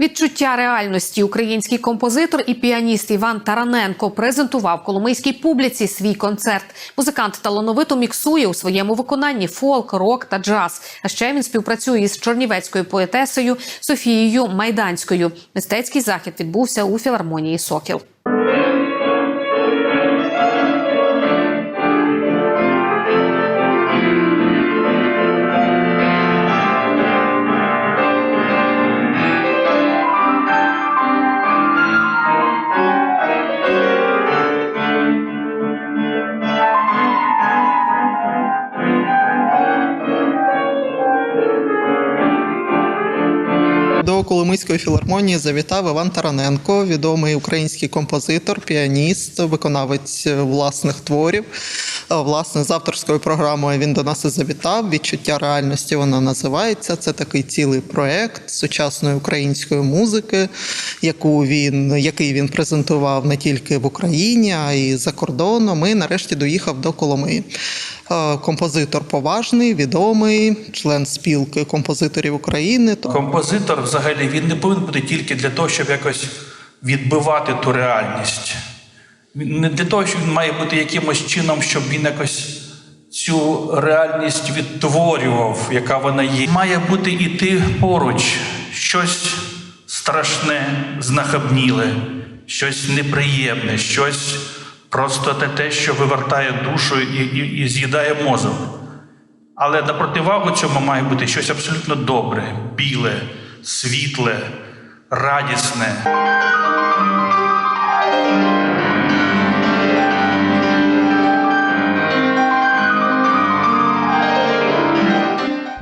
Відчуття реальності український композитор і піаніст Іван Тараненко презентував коломийській публіці свій концерт. Музикант талановито міксує у своєму виконанні фолк, рок та джаз. А ще він співпрацює із чорнівецькою поетесою Софією Майданською. Мистецький захід відбувся у філармонії Сокіл. До Коломийської філармонії завітав Іван Тараненко, відомий український композитор, піаніст, виконавець власних творів. Власне, з авторською програмою він до нас і завітав. Відчуття реальності вона називається. Це такий цілий проект сучасної української музики, яку він, який він презентував не тільки в Україні, а й за кордоном. І нарешті доїхав до Коломиї. Композитор поважний, відомий, член спілки композиторів України. Композитор взагалі він не повинен бути тільки для того, щоб якось відбивати ту реальність. Не для того, що він має бути якимось чином, щоб він якось цю реальність відтворював, яка вона є. Має бути іти поруч щось страшне, знахабніле, щось неприємне, щось просто те, те що вивертає душу і, і, і з'їдає мозок. Але на противагу цьому має бути щось абсолютно добре, біле, світле, радісне.